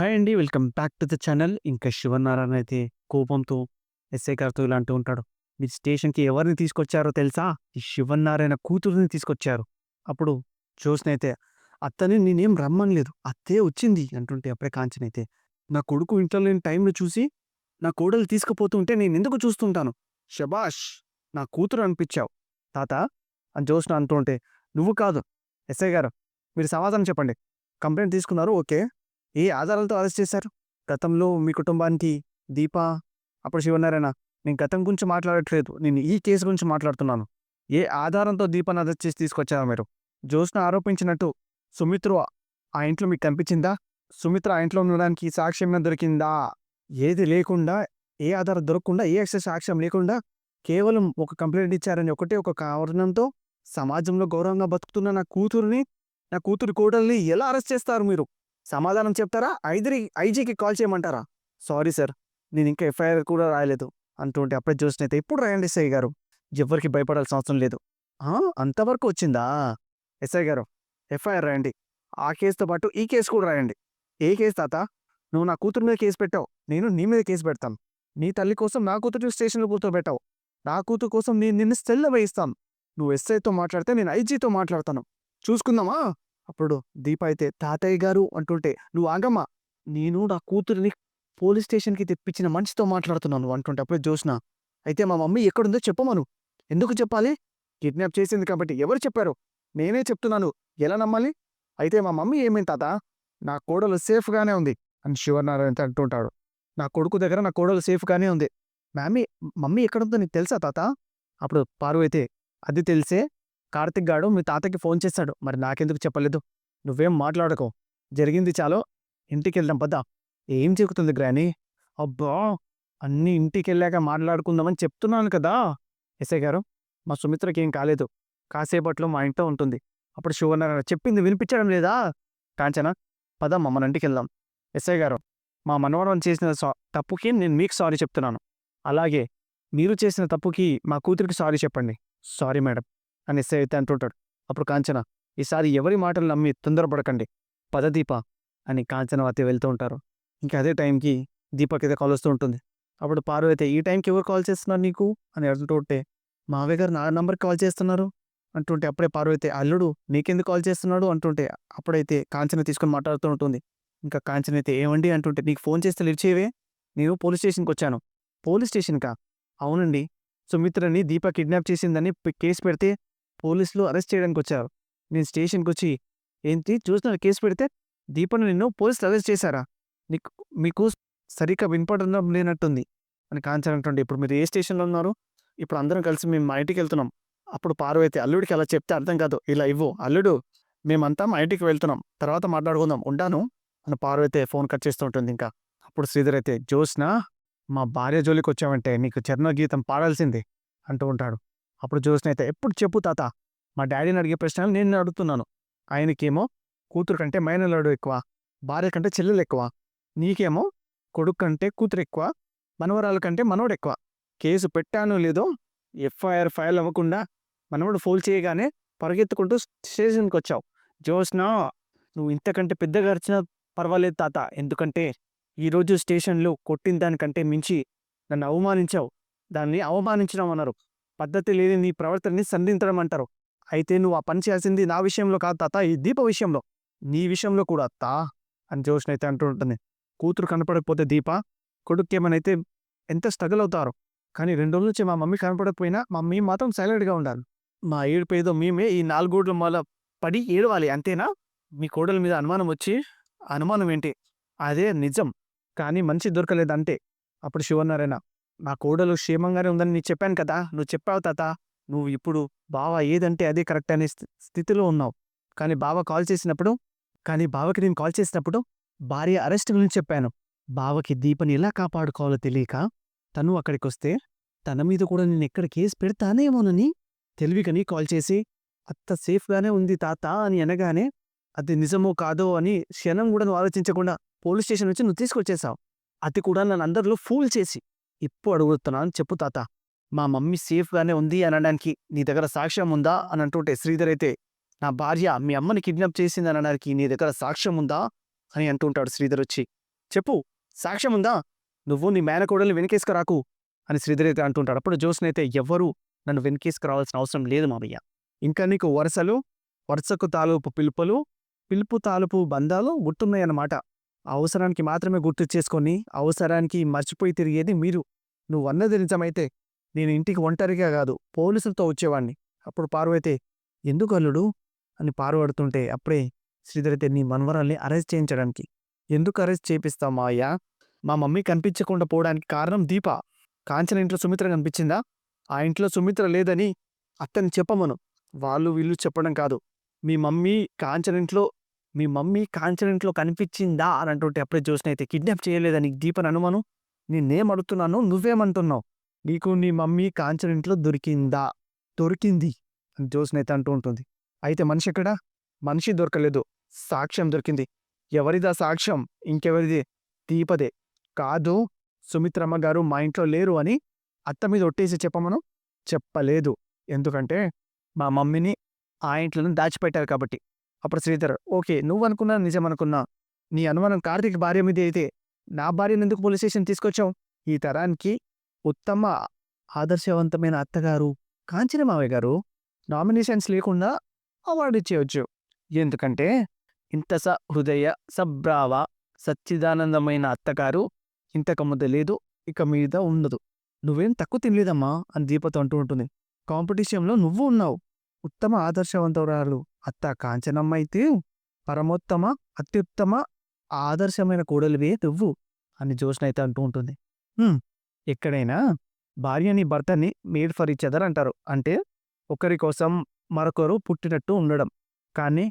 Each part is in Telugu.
హాయ్ అండి. Welcome back to the channel. ఇంకా శివనారాయణ అయితే కోపంతో ఎస్ఐ గారితో ఇలా అంటూ ఉంటాడు. మీరు స్టేషన్‌కి ఎవరిని తీసుకొచ్చారో తెలుసా? ఈ శివనారాయణ కూతురిని తీసుకొచ్చారు. అప్పుడు చూసినైతే అత్తని నేనేం రమ్మనలేదు. అత్తే వచ్చింది అంటుంటే అప్పుడే కాంచనైతే నా కొడుకు ఇంట్లో లేని టైంలో చూసి నా కోడలు తీసుకుపోతుంటే నేనెందుకు చూస్తుంటాను? శభాష్! నా కూతురు అనిపించావు తాత అని చూసిన అంటుంటే నువ్వు కాదు ఎస్ఐ గారు మీరు సమాధానం చెప్పండి. కంప్లైంట్ తీసుకున్నారు ఓకే. ఏ ఆధారాలతో అరెస్ట్ చేశారు? గతంలో మీ కుటుంబానికి దీప, అప్పుడు శివనారాయణ నేను గతం గురించి మాట్లాడట్లేదు. నేను ఈ కేసు గురించి మాట్లాడుతున్నాను. ఏ ఆధారంతో దీపాన్ని అరెస్ట్ చేసి తీసుకొచ్చారా మీరు? జ్యోత్స్న ఆరోపించినట్టు సుమిత్ర ఆ ఇంట్లో మీకు కనిపించిందా? సుమిత్ర ఆ ఇంట్లో ఉండడానికి సాక్ష్యం ఏమైనా దొరికిందా? ఏది లేకుండా, ఏ ఆధారం దొరకకుండా, ఏ ఎక్సెస్ సాక్ష్యం లేకుండా కేవలం ఒక కంప్లైంట్ ఇచ్చారని ఒకటే ఒక కారణంతో సమాజంలో గౌరవంగా బతుకుతున్న నా కూతురిని, నా కూతురి కోడల్ని ఎలా అరెస్ట్ చేస్తారు మీరు? సమాధానం చెప్తారా? ఐదరి ఐజీకి కాల్ చేయమంటారా? Sorry sir. నేను ఇంకా ఎఫ్ఐఆర్ కూడా రాయలేదు అంటుంటే అప్పుడే చూసినైతే అయితే ఇప్పుడు రాయండి ఎస్ఐ గారు. ఎవ్వరికీ భయపడాల్సిన అవసరం లేదు. ఆ! అంతవరకు వచ్చిందా? ఎస్ఐ గారు ఎఫ్ఐఆర్ రాయండి. ఆ కేసుతో పాటు ఈ కేసు కూడా రాయండి. ఏ కేసు తాత? నువ్వు నా కూతురు మీద కేసు పెట్టావు. నేను నీ మీద కేసు పెడతాను. నీ తల్లి కోసం నా కూతురు స్టేషన్‌లో కూర్చోబెట్టావు. నా కూతురు కోసం నేను నిన్ను సెల్ల వేయిస్తాను. నువ్వు ఎస్ఐతో మాట్లాడితే నేను ఐజీతో మాట్లాడతాను. చూసుకుందామా? అప్పుడు దీప అయితే తాతయ్య గారు అంటుంటే నువ్వు ఆగమ్మా. నేను నా కూతురిని పోలీస్ స్టేషన్‌కి తెప్పించిన మనిషితో మాట్లాడుతున్నాను అంటుంటే అప్పుడే జోష్న అయితే మా మమ్మీ ఎక్కడుందో చెప్పమను. ఎందుకు చెప్పాలి? కిడ్నాప్ చేసింది కాబట్టి ఎవరు చెప్పారు? నేనే చెప్తున్నాను. ఎలా నమ్మాలి? అయితే మా మమ్మీ ఏమైంది తాత? నా కోడలు సేఫ్‌గానే ఉంది అని శివనారాయణ అంటుంటాడు. నా కొడుకు దగ్గర నా కోడలు సేఫ్‌గానే ఉంది. మామీ మమ్మీ ఎక్కడుందో నీకు తెలుసా తాత? అప్పుడు పారు అయితే అది తెలిసే కార్తిక్ గాడు మీ తాతకి ఫోన్ చేశాడు. మరి నాకెందుకు చెప్పలేదు? నువ్వేం మాట్లాడకు. జరిగింది చాలు. ఇంటికెళ్దాం పద్దా ఏం చెబుతుంది గ్రానీ? అబ్బా! అన్నీ ఇంటికెళ్ళాక మాట్లాడుకుందామని చెప్తున్నాను కదా! ఎస్ఐ గారు మా సుమిత్రకి ఏం కాలేదు. కాసేపట్లో మా ఇంట్లో ఉంటుంది. అప్పుడు శివనారాయణ చెప్పింది వినిపించడం లేదా? కాంచన పదమ్మా మన ఇంటికెళ్దాం. ఎస్ఐ గారు మా మనవరం చేసిన సా తప్పుకి నేను మీకు సారీ చెప్తున్నాను. అలాగే మీరు చేసిన తప్పుకి మా కూతురికి సారీ చెప్పండి. సారీ మేడం అని ఎస్ఐ అయితే అంటుంటాడు. అప్పుడు కాంచన ఈసారి ఎవరి మాటలు నమ్మి తొందరపడకండి. పద దీప అని కాంచన వెళ్తూ ఉంటారు. ఇంకా అదే టైంకి దీపకైతే కాల్ వస్తూ ఉంటుంది. అప్పుడు పారు అయితే ఈ టైంకి ఎవరు కాల్ చేస్తున్నారు నీకు? అని అడుగుతూ ఉంటే మావయ్య గారు నా నంబర్‌కి కాల్ చేస్తున్నారు అంటుంటే అప్పుడే పారు అయితే అల్లుడు నీకెందుకు కాల్ చేస్తున్నాడు అంటుంటే అప్పుడైతే కాంచన తీసుకొని మాట్లాడుతూ ఉంటుంది. ఇంకా కాంచన అయితే ఏమండి అంటుంటే నీకు ఫోన్ చేస్తే లిచ్చేవే నేను పోలీస్ స్టేషన్‌కి వచ్చాను. పోలీస్ స్టేషన్‌కా? అవునండి. సుమిత్రని దీప కిడ్నాప్ చేసిందని కేసు పెడితే పోలీసులు అరెస్ట్ చేయడానికి వచ్చారు. నేను స్టేషన్‌కొచ్చి ఏంటి చూసిన కేసు పెడితే దీపని నిన్ను పోలీసులు అరెస్ట్ చేశారా? నీకు మీకు సరిగ్గా వినపడడం లేనట్టుంది అని కాంచన ఇప్పుడు మీరు ఏ స్టేషన్‌లో ఉన్నారు? ఇప్పుడు అందరం కలిసి మేము మా ఇంటికెళ్తున్నాం. అప్పుడు పారు అల్లుడికి అలా చెప్తే అర్థం కాదు. ఇలా ఇవ్వు అల్లుడు మేమంతా మా ఇంటికి వెళ్తున్నాం. తర్వాత మాట్లాడుకుందాం ఉంటాను అని పారు ఫోన్ కట్ చేస్తూ ఉంటుంది ఇంకా. అప్పుడు శ్రీధర్ అయితే జోస్నా మా భార్య జోలికొచ్చావంటే నీకు చరణగీతం పాడాల్సిందే అంటూ ఉంటాడు. అప్పుడు జ్యోత్స్న ఎప్పుడు చెప్పు తాత. మా డాడీని అడిగే ప్రశ్నలు నేను అడుగుతున్నాను. ఆయనకేమో కూతురు కంటే మైనలాడు ఎక్కువ. భార్య కంటే చెల్లెలు ఎక్కువ. నీకేమో కొడుకు కంటే కూతురు ఎక్కువ. మనవరాలు కంటే మనవడెక్కువ. కేసు పెట్టానో లేదో ఎఫ్ఐఆర్ ఫైల్ అవ్వకుండా మనవడు ఫోల్ చేయగానే పరిగెత్తుకుంటూ స్టేషన్‌కొచ్చావు. జ్యోత్స్న నువ్వు ఇంతకంటే పెద్దగా అరిచినా పర్వాలేదు తాత. ఎందుకంటే ఈరోజు స్టేషన్‌లో కొట్టిన దానికంటే మించి నన్ను అవమానించావు. దాన్ని అవమానించడం అన్నారు పద్ధతి లేని నీ ప్రవర్తనని సంధించడం అంటారు. అయితే నువ్వు ఆ పని చేయాల్సింది నా విషయంలో కాదు తాత ఈ దీప విషయంలో. నీ విషయంలో కూడా అత్తా అని జోషన్ అయితే అంటూ ఉంటుంది. కూతురు కనపడకపోతే దీప, కొడుక్కేమనైతే ఎంత స్ట్రగుల్ అవుతారో. కానీ రెండు రోజుల నుంచి మా మమ్మీ కనపడకపోయినా మా మేము మాత్రం సైలెంట్‌గా ఉండాలి. మా ఏడుపు ఏదో మేమే ఈ నాలుగోడ్ల మూల పడి ఏడవాలి అంతేనా? మీ కోడల మీద అనుమానం వచ్చి అనుమానం ఏంటి? అదే నిజం. కానీ మంచి దొరకలేదు అంతే. అప్పుడు శివనారాయణ నా కోడలు క్షేమంగానే ఉందని నీకు చెప్పాను కదా! నువ్వు చెప్పావు తాత. నువ్వు ఇప్పుడు బావ ఏదంటే అదే కరెక్ట్ అనే స్థితిలో ఉన్నావు. కానీ బావ కాల్ చేసినప్పుడు కానీ బావకి నేను కాల్ చేసినప్పుడు భార్య అరెస్ట్ గురించి చెప్పాను. బావకి దీపని ఎలా కాపాడుకోవాలో తెలియక తను అక్కడికొస్తే తన మీద కూడా నేను ఎక్కడ కేసు పెడతానేమోనని తెలివికని కాల్ చేసి అత్త సేఫ్‌గానే ఉంది తాత అని అనగానే అది నిజమో కాదో అని క్షణం కూడా నువ్వు ఆలోచించకుండా పోలీస్ స్టేషన్ నుంచి నువ్వు తీసుకొచ్చేసావు. అది కూడా నన్ను అందరిలో ఫూల్ చేసి ఇప్పుడు అడుగుతున్నాను చెప్పు తాత. మా మమ్మీ సేఫ్‌గానే ఉంది అనడానికి నీ దగ్గర సాక్ష్యం ఉందా? అని అంటుంటే శ్రీధర్ అయితే నా భార్య మీ అమ్మని కిడ్నాప్ చేసింది అనడానికి నీ దగ్గర సాక్ష్యం ఉందా? అని అంటుంటాడు శ్రీధర్ వచ్చి. చెప్పు సాక్ష్యం ఉందా నువ్వు నీ మేనకోడల్ని వెనకేసుకురాకు అని శ్రీధర్ అయితే అంటుంటాడు అప్పుడు జోస్నైతే అయితే ఎవ్వరూ నన్ను వెనకేసుకురావాల్సిన అవసరం లేదు మామయ్య ఇంకా నీకు వరుసలు వరుసకు తాలూపు పిలుపులు పిలుపు తాలూపు బంధాలు గుర్తున్నాయన్నమాట అవసరానికి మాత్రమే గుర్తు చేసుకొని అవసరానికి మర్చిపోయి తిరిగేది మీరు. నువ్వు అన్నది నిజమైతే నేను ఇంటికి ఒంటరిగా కాదు పోలీసులతో వచ్చేవాడిని అప్పుడు పార్వైతే ఎందుకు అల్లుడు? అని పారుపడుతుంటే అప్పుడే శ్రీధర్ అయితే నీ మనవరాల్ని అరెస్ట్ చేయించడానికి. ఎందుకు అరెస్ట్ చేపిస్తావు మా అయ్యా మా మమ్మీ కనిపించకుండా పోవడానికి కారణం దీప. కాంచన ఇంట్లో సుమిత్ర కనిపించిందా? ఆ ఇంట్లో సుమిత్ర లేదని అత్తని చెప్పమను. వాళ్ళు వీళ్ళు చెప్పడం కాదు. మీ మమ్మీ కాంచన ఇంట్లో మీ మమ్మీ కాన్సిడెంట్లో కనిపించిందా అని అంటుంటే అప్పుడే చూసిన అయితే కిడ్నాప్ చేయలేదని దీపన్ అనుమను? నేనేం అడుగుతున్నాను నువ్వేమంటున్నావు? నీకు నీ మమ్మీ కాన్సిడెంట్లో దొరికిందా? దొరికింది అని జ్యోత్స్న అయితే అంటూ ఉంటుంది. అయితే మనిషి ఎక్కడా? మనిషి దొరకలేదు. సాక్ష్యం దొరికింది. ఎవరిదా సాక్ష్యం? ఇంకెవరిది? దీపదే. కాదు సుమిత్రమ్మ గారు మా ఇంట్లో లేరు అని అత్త మీద ఒట్టేసి చెప్పమను? చెప్పలేదు. ఎందుకంటే మా మమ్మీని ఆ ఇంట్లోనే దాచిపెట్టారు కాబట్టి. అప్పుడు శ్రీధర్ ఓకే నువ్వు అనుకున్నా నిజం అనుకున్నా నీ అనుమానం కార్తీక్ భార్య మీద అయితే నా భార్యను ఎందుకు పోలీస్ స్టేషన్ తీసుకొచ్చావు? ఈ తరానికి ఉత్తమ ఆదర్శవంతమైన అత్తగారు కాంచన మావయ్య గారు నామినేషన్స్ లేకుండా అవార్డు ఇచ్చేయచ్చు. ఎందుకంటే ఇంత స హృదయ సబ్రావ సచ్చిదానందమైన అత్తగారు ఇంతకు ముందు లేదు ఇక మీద ఉండదు. నువ్వేం తక్కువ తినలేదమ్మా అని దీపతో అంటూ ఉంటుంది. కాంపిటీషన్లో నువ్వు ఉన్నావు. ఉత్తమ ఆదర్శవంతురాలు. అత్త కాంచనమ్మ అయితే పరమోత్తమ అత్యుత్తమ ఆదర్శమైన కూడలివే నువ్వు అని జోష్న అయితే అంటూ ఉంటుంది. ఎక్కడైనా భార్యని భర్తని మేడ్ ఫర్ ఇచ్ అదర్ అంటారు. అంటే ఒకరి కోసం మరొకరు పుట్టినట్టు ఉండడం. కానీ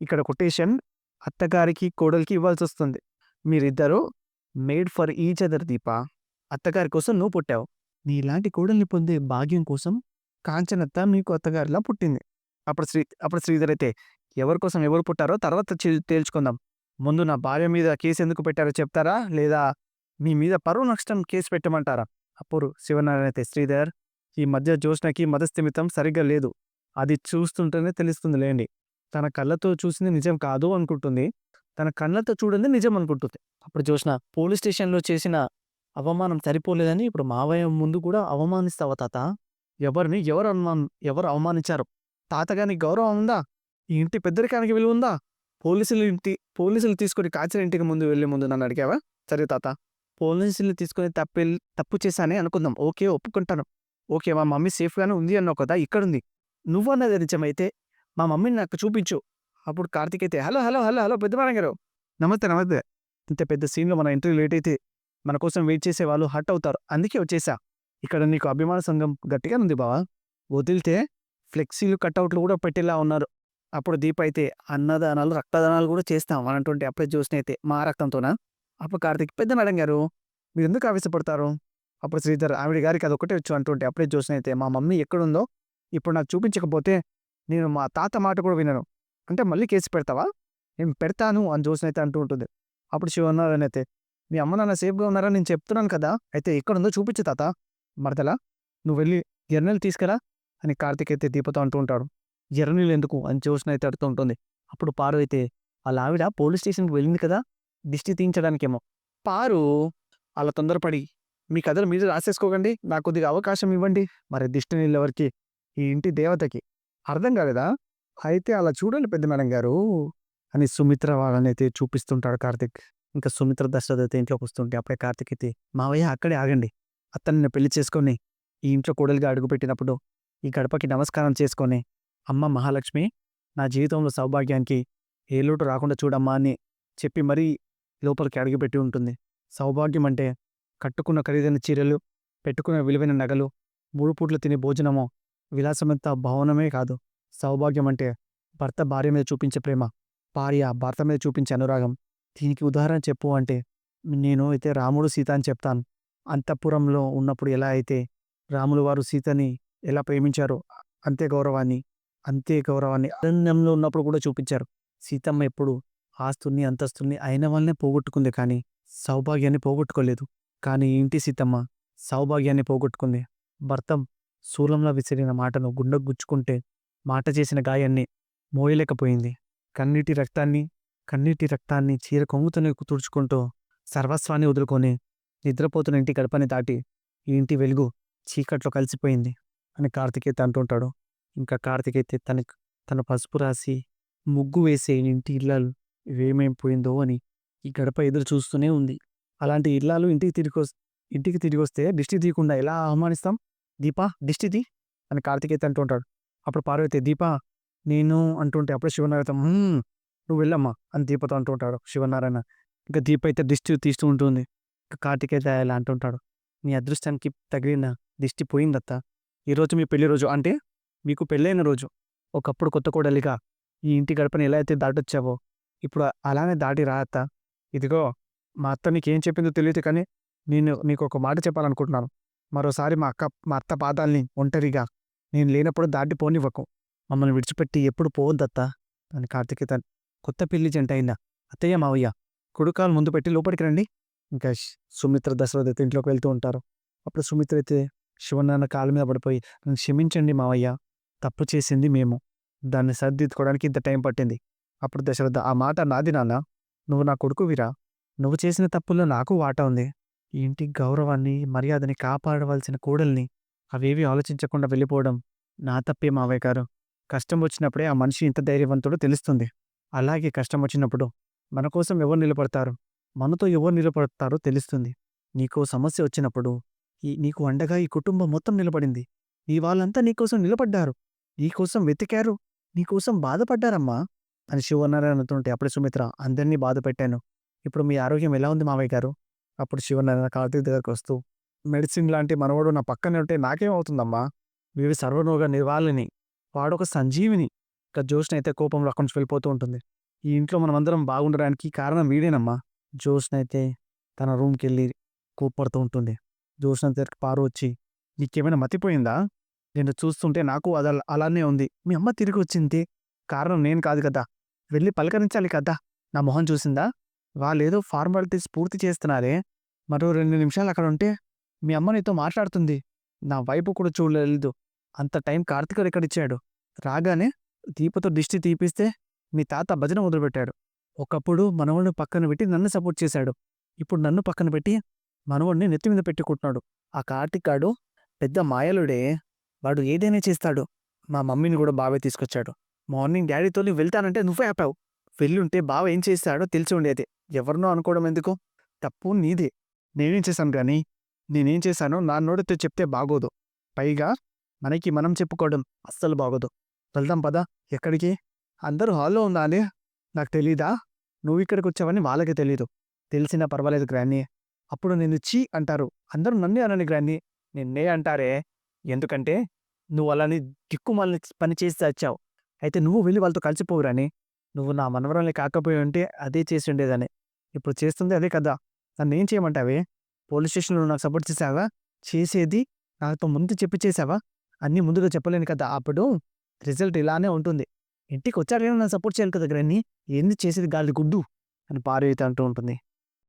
ఇక్కడ కొటేషన్ అత్తగారికి కోడలికి ఇవ్వాల్సి వస్తుంది. మీరిద్దరూ made for each other Deepa. అత్తగారి కోసం నువ్వు పుట్టావు. నీలాంటి కోడల్ని పొందే భాగ్యం కోసం కాంచనత్త మీ కొత్తగారిలా పుట్టింది. అప్పుడు శ్రీ అప్పుడు శ్రీధర్ అయితే ఎవరి కోసం ఎవరు పుట్టారో తర్వాత తేల్చుకుందాం. ముందు నా భార్య మీద కేసు ఎందుకు పెట్టారో చెప్తారా? లేదా మీ మీద పరువు నష్టం కేసు పెట్టమంటారా? అప్పుడు శివనారాయణ అయితే శ్రీధర్ ఈ మధ్య జ్యోత్స్నకి మతస్థిమితం సరిగ్గా లేదు. అది చూస్తుంటేనే తెలుస్తుంది లేండి. తన కళ్ళతో చూసింది నిజం కాదు అనుకుంటుంది. తన కళ్ళతో చూడండి నిజం అనుకుంటుంది. అప్పుడు జ్యోత్స్న పోలీస్ స్టేషన్లో చేసిన అవమానం సరిపోలేదని ఇప్పుడు మావయ్య ముందు కూడా అవమానిస్తావా తాత? ఎవరిని ఎవరు అనుమానం ఎవరు అవమానించారు? తాతగానికి గౌరవం ఉందా? ఈ ఇంటి పెద్దరికానికి విలువ ఉందా? పోలీసులు ఇంటి పోలీసులు తీసుకొని కాచిన ఇంటికి ముందు వెళ్ళే ముందు నన్ను అడిగావా? సరే తాత. పోలీసులు తీసుకొని తప్పి తప్పు చేశానే అనుకుందాం. ఓకే ఒప్పుకుంటాను. ఓకే మా మమ్మీ సేఫ్గానే ఉంది అన్నావు కదా ఇక్కడుంది. నువ్వు అన్నది నిజమైతే మా మమ్మీని నాకు చూపించు. అప్పుడు కార్తీక్ అయితే హలో హలో హలో హలో పెద్ద గారు. నమస్తే నమస్తే. ఇంత పెద్ద సీన్లో మన ఇంటర్వ్యూ లేట్ అయితే మన కోసం వెయిట్ చేసే వాళ్ళు హట్ అవుతారు. అందుకే వచ్చేసా. ఇక్కడ నీకు అభిమాన సంఘం గట్టిగా ఉంది బావా. వదిలితే ఫ్లెక్సీలు కట్అవుట్లు కూడా పెట్టేలా ఉన్నారు. అప్పుడు దీప అయితే అన్నదానాలు రక్తదానాలు కూడా చేస్తాం అనటువంటి అప్పుడే చూసిన అయితే మా రక్తంతోనా? అప్పుడు కార్తీక్ పెద్ద మేడం గారు మీరు ఎందుకు ఆవేశపడతారు? అప్పుడు శ్రీధర్ ఆవిడ గారికి అదొకటే వచ్చు అంటుంటే అప్పుడే చూసిన అయితే మా మమ్మీ ఎక్కడుందో ఇప్పుడు నాకు చూపించకపోతే నేను మా తాత మాట కూడా వినను. అంటే మళ్ళీ కేసు పెడతావా? నేను పెడతాను అని చూసిన అయితే అంటూ ఉంటుంది. అప్పుడు శివనారాయణ అయితే మీ అమ్మ నాన్న సేఫ్గా ఉన్నారని నేను చెప్తున్నాను కదా అయితే ఎక్కడుందో చూపించు తాత. మరదలా నువ్వు వెళ్ళి ఎర్రనీళ్ళు తీసుకురా అని కార్తీక్ అయితే దీపతో అంటూ ఉంటాడు. ఎర్రనీళ్ళు ఎందుకు అని చూసిన అయితే అడుగుతూ ఉంటుంది. అప్పుడు పారు అయితే వాళ్ళ ఆవిడ పోలీస్ స్టేషన్కి వెళ్ళింది కదా దిష్టి తీయించడానికేమో. పారు అలా తొందరపడి మీ కథలు మీరు రాసేసుకోకండి నాకు కొద్దిగా అవకాశం ఇవ్వండి. మరి దిష్టి నీళ్ళు ఎవరికి ఈ ఇంటి దేవతకి. అర్థం కాలేదా? అయితే అలా చూడండి పెద్ద మేడం గారు అని సుమిత్ర వాళ్ళని అయితే చూపిస్తుంటాడు కార్తిక్. ఇంకా సుమిత్ర దశరథ అయితే ఇంట్లోకి వస్తుంటే అప్పుడే కార్తిక్ అయితే మావయ్య అక్కడే ఆగండి. అతన్ని పెళ్ళి చేసుకొని ఈ ఇంట్లో కోడలిగా అడుగుపెట్టినప్పుడు ఈ గడపకి నమస్కారం చేసుకొని అమ్మ మహాలక్ష్మి నా జీవితంలో సౌభాగ్యానికి ఏ లోటు రాకుండా చూడమ్మా అని చెప్పి మరీ లోపలికి అడుగుపెట్టి ఉంటుంది. సౌభాగ్యం అంటే కట్టుకున్న ఖరీదైన చీరలు పెట్టుకున్న విలువైన నగలు మూడు పూట్లు తినే భోజనమో విలాసమంత భవనమే కాదు. సౌభాగ్యం అంటే భర్త భార్య మీద చూపించే ప్రేమ భార్య భర్త మీద చూపించే అనురాగం. దీనికి ఉదాహరణ చెప్పు అంటే నేను అయితే రాముడు సీత అని చెప్తాను. అంతఃపురంలో ఉన్నప్పుడు ఎలా అయితే రాములు వారు సీతని ఎలా ప్రేమించారో అంతే గౌరవాన్ని అంతే గౌరవాన్ని అరణ్యంలో ఉన్నప్పుడు కూడా చూపించారు. సీతమ్మ ఎప్పుడు ఆస్తుల్ని అంతస్తుల్ని అయిన వల్లనే పోగొట్టుకుంది కానీ సౌభాగ్యాన్ని పోగొట్టుకోలేదు. కానీ ఇంటి సీతమ్మ? సౌభాగ్యాన్ని పోగొట్టుకుంది. భర్త శూలంలా విసిరిన మాటను గుండెకు గుచ్చుకుంటే మాట చేసిన గాయాన్ని మోయలేకపోయింది. కన్నీటి రక్తాన్ని కన్నీటి రక్తాన్ని చీర కొంగుతోనే తుడుచుకుంటూ సర్వస్వాన్ని వదులుకొని నిద్రపోతున్న ఇంటి గడపని దాటి ఈ ఇంటి వెలుగు చీకట్లో కలిసిపోయింది అని కార్తికేత అంటుంటాడు. ఇంకా కార్తికేయ తన తన పసుపు రాసి ముగ్గు వేసే ఇంటి ఇల్లాలు ఇవేమైపోయిందో అని ఈ గడప ఎదురు చూస్తూనే ఉంది. అలాంటి ఇల్లాలు ఇంటికి తిరిగి ఇంటికి తిరిగి వస్తే దిష్టి తీయకుండా ఎలా అవమానిస్తాం? దీపా దిష్టి తీ అని కార్తికేయ అంటుంటాడు. అప్పుడు పార్వతి దీపా నేను అంటుంటే అప్పుడు శివనారాయణ నువ్వు వెళ్ళమ్మా అని దీపతో అంటుంటాడు శివనారాయణ. ఇంకా దీప అయితే దిష్టి తీస్తూ ఉంటుంది. ఇంకా కార్తికేయ అంటుంటాడు నీ అదృష్టానికి తగిలిన దిష్టి పోయిందత్త. ఈరోజు మీ పెళ్ళి రోజు. అంటే మీకు పెళ్ళైన రోజు. ఒకప్పుడు కొత్త కోడలిగా ఈ ఇంటి గడపని ఎలా అయితే దాటొచ్చావో ఇప్పుడు అలానే దాటి రా ఇదిగో మా అత్త నీకేం చెప్పిందో తెలియదు కానీ నేను నీకు ఒక మాట చెప్పాలనుకుంటున్నాను. మరోసారి మా అక్క మా అత్త పాదాల్ని ఒంటరిగా నేను లేనప్పుడు దాటి పోనివ్వకు. మమ్మల్ని విడిచిపెట్టి ఎప్పుడు పోవద్దత్త. అని కార్తికేయ కొత్త పెళ్ళి జంట అయిందా అత్తయ్య మావయ్య కుడుకాలు ముందు పెట్టి లోపలికి రండి. ఇంకా సుమిత్ర దశరథ అయితే ఇంట్లోకి వెళ్తూ ఉంటారు. అప్పుడు సుమిత్ర అయితే శివనాన్న కాళ్ళ మీద పడిపోయి నన్ను క్షమించండి మావయ్య తప్పు చేసింది మేము. దాన్ని సరిదిద్దుకోవడానికి ఇంత టైం పట్టింది. అప్పుడు దశరథ ఆ మాట నాది నాన్న. నువ్వు నా కొడుకువిరా. నువ్వు చేసిన తప్పుల్లో నాకు వాటా ఉంది. ఇంటి గౌరవాన్ని మర్యాదని కాపాడవలసిన కూడల్ని అవేవి ఆలోచించకుండా వెళ్ళిపోవడం నా తప్పే మావయ్య గారు. కష్టం వచ్చినప్పుడే ఆ మనిషి ఇంత ధైర్యవంతుడో తెలుస్తుంది. అలాగే కష్టం వచ్చినప్పుడు మన కోసం ఎవరు నిలబడతారు? మనతో ఎవరు నిలబడతారో తెలుస్తుంది. నీకో సమస్య వచ్చినప్పుడు ఈ నీకు అండగా ఈ కుటుంబం మొత్తం నిలబడింది. ఈ వాళ్ళంతా నీకోసం నిలబడ్డారు. నీకోసం వెతికారు. నీకోసం బాధపడ్డారమ్మా అని శివనారాయణ అంటుంటే అప్పుడు సుమిత్ర అందరినీ బాధ పెట్టాను. ఇప్పుడు మీ ఆరోగ్యం ఎలా ఉంది మావయ్య గారు? అప్పుడు శివనారాయణ కార్తీక్ దగ్గరకు వస్తూ మెడిసిన్ లాంటి మనవడు నా పక్కనే ఉంటే నాకేమవుతుందమ్మా వీవి సర్వనోగ నిర్వాలని వాడొక సంజీవిని. ఇక జోష్న అయితే కోపంలో అక్కడి నుంచి వెళ్ళిపోతూ ఉంటుంది. ఈ ఇంట్లో మనమందరం బాగుండడానికి కారణం వీడేనమ్మా. జోష్న అయితే తన రూమ్కి వెళ్ళి కోప్పడుతూ ఉంటుంది. జోష్న దగ్గరికి పారు వచ్చి నీకేమైనా మతిపోయిందా? నేను చూస్తుంటే నాకు అది అలా- అలానే ఉంది. మీ అమ్మ తిరిగి వచ్చింది. కారణం నేను కాదు కదా. వెళ్ళి పలకరించాలి కదా. నా మొహం చూసిందా? వాళ్ళేదో ఫార్మాలిటీస్ పూర్తి చేస్తున్నారే. మరో రెండు నిమిషాలు అక్కడ ఉంటే మీ అమ్మ నీతో మాట్లాడుతుంది. నా వైపు కూడా చూడలేదు. అంత టైం కార్తీక ఎక్కడిచ్చాడు? రాగానే దీపతో దిష్టి తీపిస్తే మీ తాత భజన మొదలుపెట్టాడు. ఒకప్పుడు మనవడిని పక్కన పెట్టి నన్ను సపోర్ట్ చేశాడు. ఇప్పుడు నన్ను పక్కన పెట్టి మనవడిని నెత్తి మీద పెట్టుకుంటున్నాడు. ఆ కార్తికాడు పెద్ద మాయలుడే. వాడు ఏదైనా చేస్తాడు. మా మమ్మీని కూడా బావే తీసుకొచ్చాడు. మార్నింగ్ డాడీతో వెళ్తానంటే నువ్వే ఆపావు. వెళ్ళుంటే బావ ఏం చేస్తాడో తెలిసి ఉండేది. ఎవరినో అనుకోవడం ఎందుకు? తప్పు నీదే. నేనేం చేశాను కానీ నేనేం చేశానో నా నోటితో చెప్తే బాగోదు. పైగా మనకి మనం చెప్పుకోవడం అస్సలు బాగోదు. వెళ్దాం పదా. ఎక్కడికి? అందరూ హాల్లో ఉందానే నాకు తెలీదా? నువ్వు ఇక్కడికి వచ్చావని వాళ్ళకి తెలీదు. తెలిసినా పర్వాలేదు గ్రాన్ని అప్పుడు నేను చీ అంటారు. అందరూ నన్నే అనని గ్రాన్ని నిన్నే అంటారే. ఎందుకంటే నువ్వు అలాని దిక్కుమాలని పని చేసి వచ్చావు అయితే నువ్వు వెళ్ళి వాళ్ళతో కలిసిపోవురాని నువ్వు నా మనవరాల్ని కాకపోయి ఉంటే అదే చేసి ఉండేదని ఇప్పుడు చేస్తుంది అదే కదా. నన్ను ఏం చేయమంటావే? పోలీస్ స్టేషన్లో నాకు సపోర్ట్ చేసావా? చేసేది నాతో ముందు చెప్పి చేసావా? అన్నీ ముందుగా చెప్పలేను కదా. అప్పుడు రిజల్ట్ ఇలానే ఉంటుంది. ఇంటికి వచ్చాక నన్ను సపోర్ట్ చేయాలి కదా గ్రాన్ని ఏంది చేసేది? గాలి గుడ్డు అని పారు అంటూ ఉంటుంది.